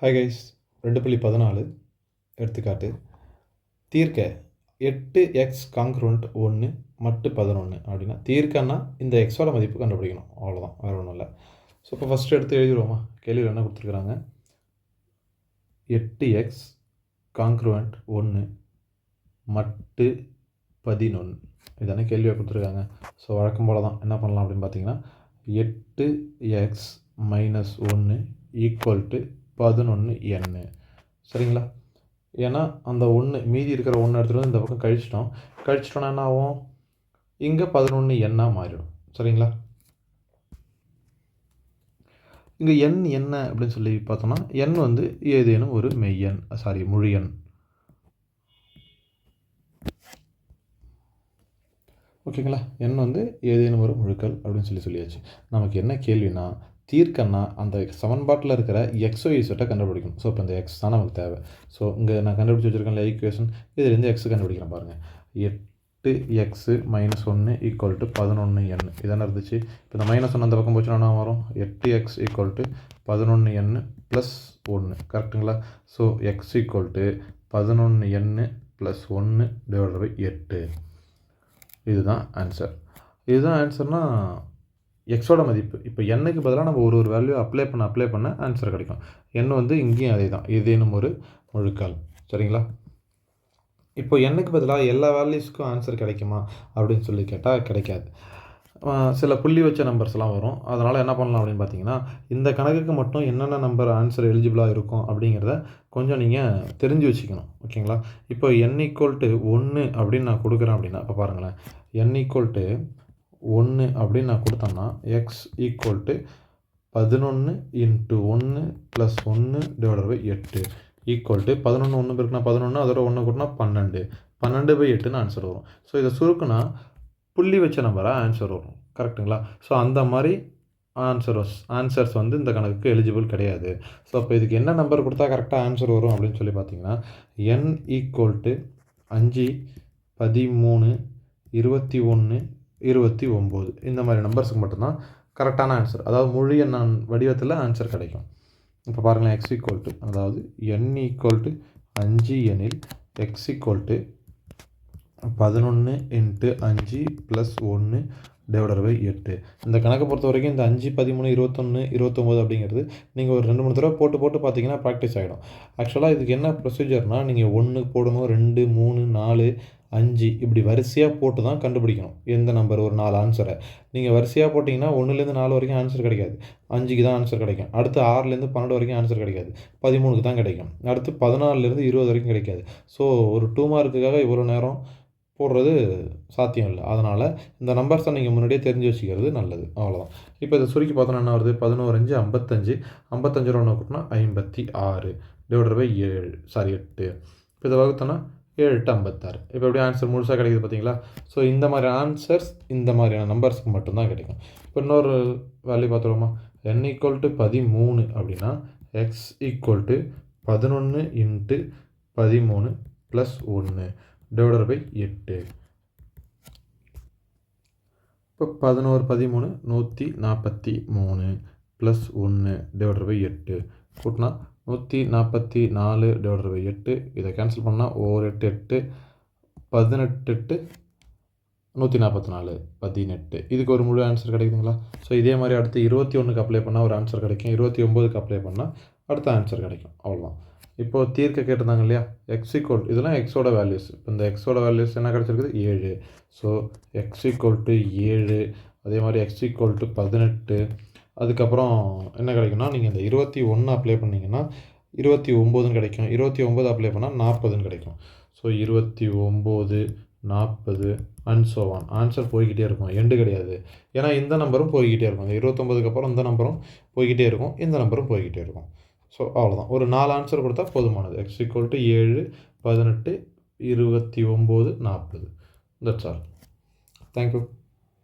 Hi guys ரெண்டு புள்ளி பதினாலு. எடுத்துக்காட்டு. தீர்க்க எட்டு எக்ஸ் காங்க்ரோண்ட் ஒன்று மட்டு பதினொன்று அப்படின்னா தீர்க்கன்னா இந்த எக்ஸோட மதிப்பு கண்டுபிடிக்கணும். அவ்வளோதான் வேறு ஒன்றும் இல்லை. ஸோ இப்போ ஃபஸ்ட்டு எடுத்து எழுதிடுவோமா? கேள்வியில் என்ன கொடுத்துருக்குறாங்க? எட்டு எக்ஸ் காங்க்ரோண்ட் ஒன்று மட்டு பதினொன்று இதானே கேள்வியாக கொடுத்துருக்காங்க. ஸோ வழக்கம் போல் தான் என்ன பண்ணலாம் அப்படின்னு பார்த்தீங்கன்னா எட்டு எக்ஸ் மைனஸ் ஒன்று ஈக்குவல் டு பதினொன்று எண்ணு. சரிங்களா? ஏன்னா அந்த ஒன்று மீதி இருக்கிற ஒன்று எடுத்துகிட்டு வந்து இந்த பக்கம் கழிச்சிட்டோம். கழிச்சிட்டோன்னா என்ன ஆகும்? இங்கே பதினொன்று எண்ணாக மாறிடும். சரிங்களா? இங்கே எண் என்ன அப்படின்னு சொல்லி பார்த்தோம்னா எண் வந்து ஏதேனும் ஒரு மெய்யன் சாரி முழு எண். ஓகேங்களா? எண் வந்து ஏதேனும் ஒரு முழுக்கள் அப்படின்னு சொல்லி சொல்லியாச்சு. நமக்கு என்ன கேள்வினா தீர்க்கன்னா அந்த சமன்பாட்டில் இருக்கிற எக்ஸோ இசட்டை கண்டுபிடிக்கணும். ஸோ இப்போ இந்த எக்ஸ் தான் நமக்கு தேவை. ஸோ இங்கே நான் கண்டுபிடிச்சி வச்சுருக்கேன் ஈக்குவேஷன் இதுலேருந்து எக்ஸ் கண்டுபிடிக்கிறேன் பாருங்கள் எட்டு எக்ஸு மைனஸ் ஒன்று ஈக்குவல் டு பதினொன்று என் இதானே இருந்துச்சு. இப்போ இந்த மைனஸ் ஒன்று அந்த பக்கம் போச்சுன்னா வரும்? எட்டு எக்ஸ் ஈக்குவல் டு பதினொன்று என் ப்ளஸ் ஒன்று கரெக்டுங்களா ஸோ எக்ஸ் ஈக்குவல் டு பதினொன்று என் ப்ளஸ் ஒன்று டிவைட் பை எட்டு. இதுதான் ஆன்சர் இதுதான் ஆன்சர்னால் எக்ஸோட மதிப்பு. இப்போ எண்ணுக்கு பதிலாக நம்ம ஒரு ஒரு வேல்யூ அப்ளை பண்ண அப்ளை பண்ண ஆன்சர் கிடைக்கும். எண் வந்து இங்கேயும் அதே தான் ஏதேனும் ஒரு முழுக்கால் சரிங்களா? இப்போ எண்ணுக்கு பதிலாக எல்லா வேல்யூஸ்க்கும் ஆன்சர் கிடைக்குமா? அப்படின்னு சொல்லி கேட்டால் கிடைக்காது. சில புள்ளி வச்ச நம்பர்ஸ்லாம் வரும். அதனால் என்ன பண்ணலாம் அப்படின்னு பார்த்தீங்கன்னா இந்த கணக்குக்கு மட்டும் என்னென்ன நம்பர் ஆன்சர் எலிஜிபிளாக இருக்கும் அப்படிங்கிறத கொஞ்சம் நீங்கள் தெரிஞ்சு வச்சுக்கணும். ஓகேங்களா? இப்போ என் ஈக்குவல் டு ஒன்று அப்படின்னு நான் கொடுக்குறேன் அப்படின்னா இப்போ பாருங்களேன். என் ஈக்குவல் டு ஒன்று அப்படின்னு நான் கொடுத்தோம்னா எக்ஸ் ஈக்குவல் டு பதினொன்று இன்ட்டு ஒன்று ப்ளஸ் ஒன்று டிவைடர் பை எட்டு. ஈக்குவல் டு பதினொன்று ஒன்று இருக்குன்னா பதினொன்று அதோட ஒன்று கூட்டினா பன்னெண்டு. பன்னெண்டு பை எட்டுன்னு ஆன்சர் வரும். ஸோ இதை சுருக்குனா புள்ளி வச்ச நம்பராக ஆன்சர் வரும். கரெக்டுங்களா ஸோ அந்த மாதிரி ஆன்சர்ஸ் ஆன்சர்ஸ் வந்து இந்த கணக்குக்கு எலிஜிபிள் கிடையாது. ஸோ அப்போ இதுக்கு என்ன நம்பர் கொடுத்தா கரெக்டாக ஆன்சர் வரும் அப்படின்னு சொல்லி பார்த்தீங்கன்னா என் ஈக்குவல் டு அஞ்சு பதிமூணு இருபத்தி ஒன்று இருபத்தி ஒம்பது. இந்த மாதிரி நம்பர்ஸுக்கு மட்டும்தான் கரெக்டான ஆன்சர் அதாவது முழு எண்ணான் வடிவத்தில் ஆன்சர் கிடைக்கும். இப்போ பாருங்களேன் எக்ஸ் ஈக்குவல் டு அதாவது என் ஈக்குவல் டு அஞ்சு எனில் எக்ஸ் ஈக்குவல் டு பதினொன்று இன்ட்டு அஞ்சு ப்ளஸ் ஒன்று டிவைடர் பை எட்டு இந்த கணக்கை பொறுத்த வரைக்கும் இந்த அஞ்சு பதிமூணு இருபத்தொன்று இருபத்தொம்போது அப்படிங்கிறது நீங்கள் ஒரு ரெண்டு மூணு தடவை போட்டு போட்டு பார்த்தீங்கன்னா ப்ராக்டிஸ் ஆகிடும் ஆக்சுவலாக இதுக்கு என்ன ப்ரொசீஜர்னால் நீங்கள் ஒன்று போடணும் ரெண்டு மூணு நாலு அஞ்சு இப்படி வரிசையாக போட்டு தான் கண்டுபிடிக்கணும். எந்த நம்பர் ஒரு நாலு ஆன்சரை நீங்கள் வரிசையாக போட்டிங்கன்னா ஒன்றுலேருந்து நாலு வரைக்கும் ஆன்சர் கிடைக்காது. அஞ்சுக்கு தான் ஆன்சர் கிடைக்கும். அடுத்து ஆறுலேருந்து பன்னெண்டு வரைக்கும் ஆன்சர் கிடைக்காது. பதிமூணுக்கு தான் கிடைக்கும். அடுத்து பதினாலுலேருந்து இருபது வரைக்கும் கிடைக்காது. ஸோ ஒரு டூ மார்க்குக்காக இவ்வளோ நேரம் போடுறது சாத்தியம் இல்லை. அதனால் இந்த நம்பர்ஸை நீங்கள் முன்னாடியே தெரிஞ்சு வச்சுக்கிறது நல்லது. அவ்வளோதான் இப்போ இதை சுருக்கி பார்த்தோன்னா என்ன வருது? பதினோரு அஞ்சு ஐம்பத்தஞ்சு. ஐம்பத்தஞ்சு ரூபா கூட்டினா ஐம்பத்தி ஆறு. டிவைடர் பை ஏழு. சாரி எட்டு. இப்போ இதை வகுத்தோன்னா ஏழு எட்டு ஐம்பத்தாறு. இப்போ எப்படி ஆன்சர் முழுசாக கிடைக்குது பார்த்தீங்களா? ஸோ இந்த மாதிரி ஆன்சர்ஸ் இந்த மாதிரியான நம்பர்ஸ்க்கு மட்டும்தான் கிடைக்கும். இப்போ இன்னொரு வேல்யூ பார்த்துருவோமா? என் ஈக்குவல் டு பதிமூணு அப்படின்னா எக்ஸ் ஈக்குவல் டு பதினொன்று இன்ட்டு பதிமூணு ப்ளஸ் ஒன்று டிவைடர் பை எட்டு இப்போ பதினோரு பதிமூணு நூற்றி நாற்பத்தி மூணு ப்ளஸ் ஒன்று டிவைடர் பை எட்டு கூட்டினா நூற்றி நாற்பத்தி நாலு டிவைடர் பை எட்டு இதை கேன்சல் பண்ணால் ஓர் எட்டு எட்டு பதினெட்டு எட்டு நூற்றி நாற்பத்தி நாலு பதினெட்டு இதுக்கு ஒரு முழு ஆன்சர் கிடைக்குதுங்களா ஸோ இதே மாதிரி அடுத்து இருபத்தி ஒன்றுக்கு அப்ளை பண்ணால் ஒரு ஆன்சர் கிடைக்கும் இருபத்தி ஒம்போதுக்கு அப்ளை பண்ணால் அடுத்த ஆன்சர் கிடைக்கும் அவ்வளோதான் இப்போது தீர்க்க கேட்டிருந்தாங்க இல்லையா? எக்ஸிகோல் இதெல்லாம் எக்ஸோட வேல்யூஸ் இப்போ இந்த எக்ஸோட வேல்யூஸ் என்ன கிடச்சிருக்குது? ஏழு. ஸோ எக்ஸிகோல் டு ஏழு. அதே மாதிரி எக்ஸிகோல் டு பதினெட்டு. அதுக்கப்புறம் என்ன கிடைக்கும்னா நீங்கள் இந்த இருபத்தி ஒன்று அப்ளை பண்ணிங்கன்னா இருபத்தி ஒம்போதுன்னு கிடைக்கும். இருபத்தி ஒம்பது அப்ளை பண்ணால் நாற்பதுன்னு கிடைக்கும். ஸோ இருபத்தி ஒம்பது நாற்பது அண்ட் சோவான் ஆன்சர் போய்கிட்டே இருக்கும். எண்டு கிடையாது. ஏன்னா இந்த நம்பரும் போய்கிட்டே இருக்கும். இந்த இருபத்தொம்பதுக்கு அப்புறம் இந்த நம்பரும் போய்கிட்டே இருக்கும். இந்த நம்பரும் போய்கிட்டே இருக்கும். ஸோ அவ்வளோதான் ஒரு நாலு ஆன்சர் கொடுத்தா போதுமானது. எக்ஸ் ஈக்குவல் டு ஏழு பதினெட்டு இருபத்தி ஒம்பது நாற்பது. That's all thank you